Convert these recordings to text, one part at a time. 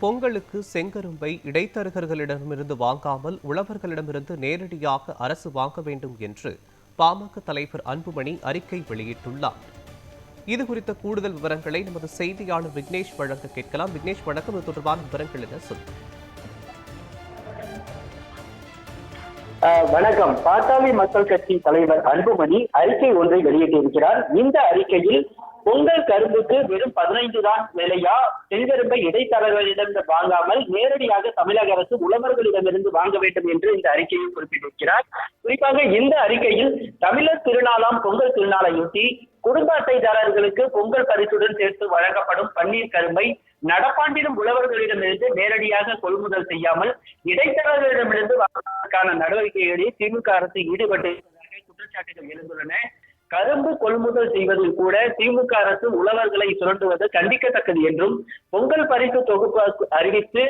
பொங்கலுக்கு செங்கரும்பை இடைத்தரகர்களிடமிருந்து வாங்காமல் உழவர்களிடமிருந்து நேரடியாக அரசு வாங்க வேண்டும் என்று பாமக தலைவர் அன்புமணி அறிக்கை வெளியிட்டுள்ளார். இது குறித்த கூடுதல் விவரங்களை நமது செய்தியாளர் விக்னேஷ் வழங்க கேட்கலாம். விக்னேஷ் வழக்கம் இது தொடர்பான விவரங்கள் என சொல்லுங்க. ஆஹ் வணக்கம். பாட்டாளி மக்கள் கட்சி தலைவர் அன்புமணி அறிக்கை ஒன்றை வெளியிட்டிருக்கிறார். இந்த அறிக்கையில் பொங்கல் கரும்புக்கு வெறும் பதினைந்து தான் விலையா? செங்கரும்பை இடைத்தரகர்களிடம் வாங்காமல் நேரடியாக தமிழக அரசு உழவர்களிடமிருந்து வாங்க வேண்டும் என்று இந்த அறிக்கையில் குறிப்பிட்டிருக்கிறார். குறிப்பாக இந்த அறிக்கையில் தமிழர் திருநாளாம் பொங்கல் திருநாளையொட்டி குடும்ப அட்டைதாரர்களுக்கு பொங்கல் பரிசுடன் சேர்த்து வழங்கப்படும் பன்னீர் கரும்பை நடப்பாண்டிலும் உழவர்களிடமிருந்து நேரடியாக கொள்முதல் செய்யாமல் இடைத்தரகர்களிடமிருந்து வாங்குவதற்கான நடவடிக்கைகளில் திமுக அரசு ஈடுபட்டிருப்பதாக குற்றச்சாட்டுகள் எழுந்துள்ளன. கரும்பு கொள்முதல் செய்வதில் கூட திமுக அரசு உழவர்களை சுரண்டுவது கண்டிக்கத்தக்கது என்றும் பொங்கல் பரிசு தொகுப்பு அறிவித்து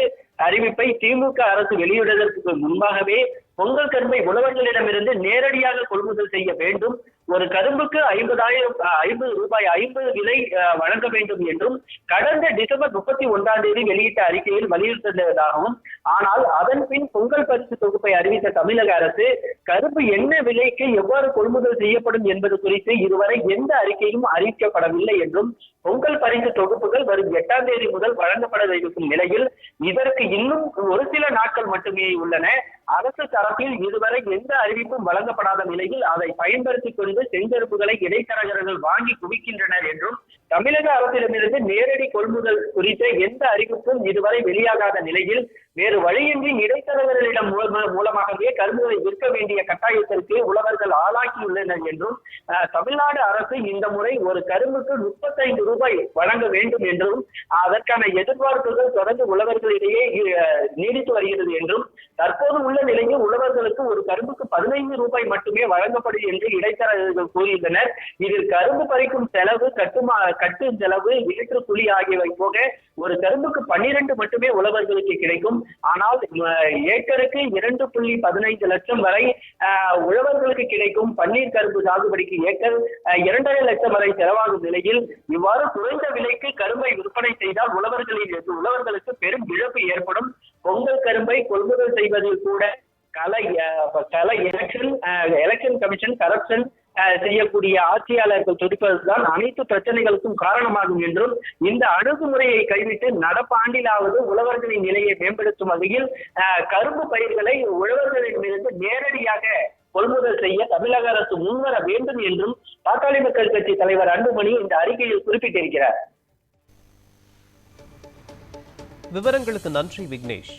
அறிவிப்பை திமுக அரசு வெளியிடுவதற்கு முன்பாகவே பொங்கல் கரும்பை உழவர்களிடமிருந்து நேரடியாக கொள்முதல் செய்ய வேண்டும். ஒரு கரும்புக்கு ஐம்பதாயிரம் ஐம்பது ரூபாய் ஐம்பது விலை வழங்க வேண்டும் என்றும் கடந்த டிசம்பர் முப்பத்தி ஒன்றாம் தேதி வெளியிட்ட அறிக்கையில் வலியுறுத்தியதாகவும் ஆனால் அதன் பின் பொங்கல் பரிசு தொகுப்பை அறிவித்த தமிழக அரசு கரும்பு என்ன விலைக்கு எவ்வாறு கொள்முதல் செய்யப்படும் என்பது குறித்து இதுவரை எந்த அறிக்கையும் அறிவிக்கப்படவில்லை என்றும் பொங்கல் பரிசு தொகுப்புகள் வரும் எட்டாம் தேதி முதல் வழங்கப்பட இருக்கும் நிலையில் இதற்கு இன்னும் ஒரு சில நாட்கள் மட்டுமே உள்ளன. அரசு தரப்பில் இதுவரை எந்த அறிவிப்பும் வழங்கப்படாத நிலையில் அதை பயன்படுத்திக் கொண்டு செஞ்செருப்புகளை இடைத்தரகர்கள் வாங்கி குவிக்கின்றனர் என்றும் தமிழக அரசிடமிருந்து நேரடி கொள்முதல் குறித்த எந்த அறிவிப்பும் இதுவரை வெளியாகாத நிலையில் வேறு வழியின்றி இடைத்தரகர்களிடம் மூலமாகவே கரும்புகளை விற்க வேண்டிய கட்டாயத்திற்கு உழவர்கள் ஆளாக்கியுள்ளனர் என்றும் தமிழ்நாடு அரசு இந்த முறை ஒரு கரும்புக்கு முப்பத்தைந்து ரூபாய் வழங்க வேண்டும் என்றும் அதற்கான எதிர்பார்ப்புகள் தொடர்ந்து உழவர்களிடையே நீடித்து வருகிறது என்றும் தற்போது உள்ள நிலையில் உழவர்களுக்கு ஒரு கரும்பு பதினைந்து ரூபாய் மட்டுமே வழங்கப்படும் என்று இடைத்தரகர்கள் கூறியுள்ளனர். இதில் கரும்பு பறிக்கும் செலவு கட்டுமா கட்டு செலவு ஏற்று குழி ஆகியவை போக ஒரு கரும்புக்கு பன்னிரண்டு மட்டுமே உழவர்களுக்கு கிடைக்கும். ஆனால் ஏக்கருக்கு இரண்டு புள்ளி பதினைந்து லட்சம் வரை உழவர்களுக்கு கிடைக்கும் பன்னீர் கரும்பு சாகுபடிக்கு ஏக்கர் இரண்டரை லட்சம் வரை செலவாகும் நிலையில் இவ்வாறு குறைந்த விலைக்கு கரும்பை விற்பனை செய்தால் உழவர்களின் உழவர்களுக்கு பெரும் இழப்பு ஏற்படும். பொங்கல் கரும்பை கொள்முதல் செய்வதில் கூட கலை கலை எலெக்ஷன் எலெக்ஷன் கமிஷன் கரப்ஷன் செய்யக்கூடிய ஆட்சியாளர்கள் துடிப்பதுதான் அனைத்து பிரச்சனைகளுக்கும் காரணமாகும் என்றும் இந்த அணுகுமுறையை கைவிட்டு நடப்பாண்டிலாவது உழவர்களின் நிலையை மேம்படுத்தும் வகையில் கரும்பு பயிர்களை உழவர்களிடமிருந்து நேரடியாக கொள்முதல் செய்ய தமிழக அரசு முன்வர வேண்டும் என்றும் பாட்டாளி மக்கள் கட்சி தலைவர் அன்புமணி இந்த அறிக்கையில் குறிப்பிட்டிருக்கிறார். விவரங்களுக்கு நன்றி விக்னேஷ்.